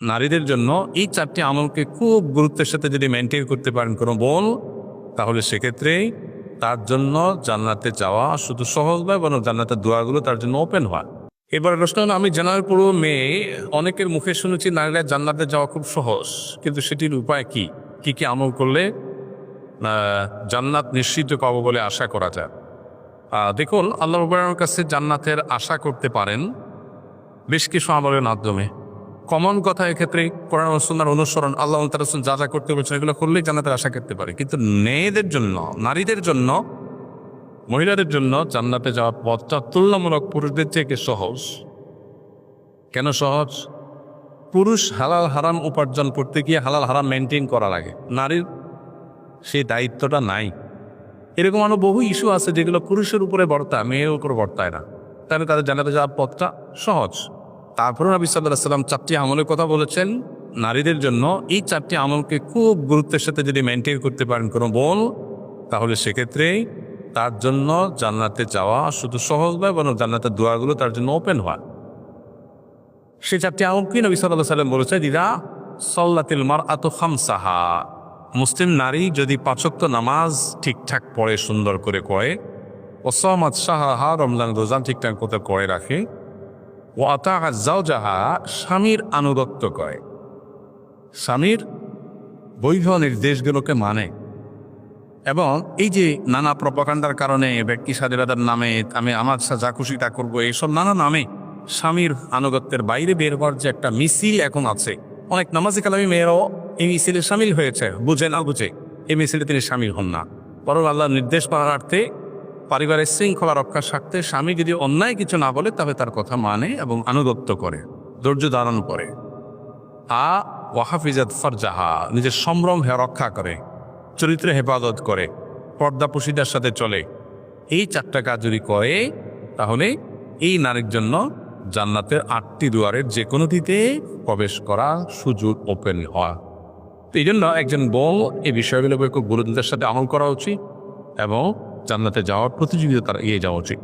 নারীদের জন্য এই চারটি আমলকে খুব গুরুত্বের সাথে যদি মেনটেন করতে পারেন কোনো বোন, তাহলে সেক্ষেত্রে তার জন্য জান্নাতে যাওয়া শুধু সহজ নয়, বরং জান্নাতের দোয়াগুলো তার জন্য ওপেন হয় এবার প্রশ্ন হলো, আমি জানার পুরো মেয়ে অনেকের মুখে শুনেছি নারীরা জান্নাতে যাওয়া খুব সহজ, কিন্তু সেটির উপায় কি? কি কি আমল করলে জান্নাত নিশ্চিত পাবো বলে আশা করা যায়? দেখুন, আল্লাহ কাছে জান্নাতের আশা করতে পারেন বেশ কিছু আমলের মাধ্যমে। কমন কথা এক্ষেত্রে কোরআন সুন্নার অনুসরণ, আল্লাহ তারসুন যা যা করতে বলছেন এগুলো করলেই জান্নাতের আশা করতে পারে। কিন্তু মেয়েদের জন্য, নারীদের জন্য, মহিলাদের জন্য জান্নাতে যাওয়ার পথটা তুলনামূলক পুরুষদের থেকে সহজ। কেন সহজ? পুরুষ হালাল হারাম উপার্জন করতে গিয়ে হালাল হারাম মেনটেন করা লাগে। নারীর সেই দায়িত্বটা নাই। এরকম আরও বহু ইস্যু আছে যেগুলো পুরুষের উপরে বর্তায়, মেয়ের উপরে বর্তায় না। তাহলে তাদের জানাতে যাওয়ার পথটা সহজ। তারপরে নবী সাল্লাহ সাল্লাম চারটি আমলের কথা বলেছেন। নারীদের জন্য এই চারটি আমলকে খুব গুরুত্বের সাথে যদি মেনটেন করতে পারেন কোনো বোন, তাহলে সেক্ষেত্রে তার জন্য জান্নাতে যাওয়া শুধু সহজ নয়, বরং জান্নাতের দোয়াগুলো তার জন্য ওপেন হয়। সে চারটি আমলকে নবী সাল্লাহ সাল্লাম বলেছে দিদা সল্লাতিল মার আত খামসাহা। মুসলিম নারী যদি পাঁচক্ত নামাজ ঠিকঠাক পড়ে, সুন্দর করে করে ওসামাদ সাহা রমজান, রোজান ঠিকঠাক করে রাখে ও আতা যাও যাহা স্বামীর আনুগত্য করে স্বামীর বৈধ নির্দেশগুলোকে মানে। এবং এই যে নানা প্রপাকাণ্ডার কারণে ব্যক্তি স্বাধীনতার নামে আমি আমার যা খুশি তা করব, এইসব নানা নামে স্বামীর আনুগত্যের বাইরে বের হওয়ার যে একটা মিছিল এখন আছে। অনেক নামাজি কালামী মেয়েরাও এই মিছিলে সামিল হয়েছে, বুঝে না বুঝে। এই মিছিলে তিনি সামিল হন না। বরং আল্লাহ নির্দেশ পাওয়ার্থে পারিবারিক শৃঙ্খলা রক্ষার স্বার্থে স্বামী যদি অন্যায় কিছু না বলে, তবে তার কথা মানে এবং আনুগত্য করে, ধৈর্য ধারণ করে। আ ওয়াহাফিজাত ফরজাহা, নিজের সম্ভ্রম হে রক্ষা করে, চরিত্রে হেফাজত করে পর্দা পুশিদার সাথে চলে। এই চারটা কাজ যদি করে, তাহলে এই নারীর জন্য জান্নাতের আটটি দুয়ারের যে কোনোটিতে প্রবেশ করা সুযোগ ওপেন হওয়া তো এই জন্য একজন বউ এই বিষয়গুলো খুব গুরুত্বের সাথে আমল করা উচিত এবং জান্নাতে যাওয়ার প্রতিযোগিতা এগিয়ে যাওয়া উচিত।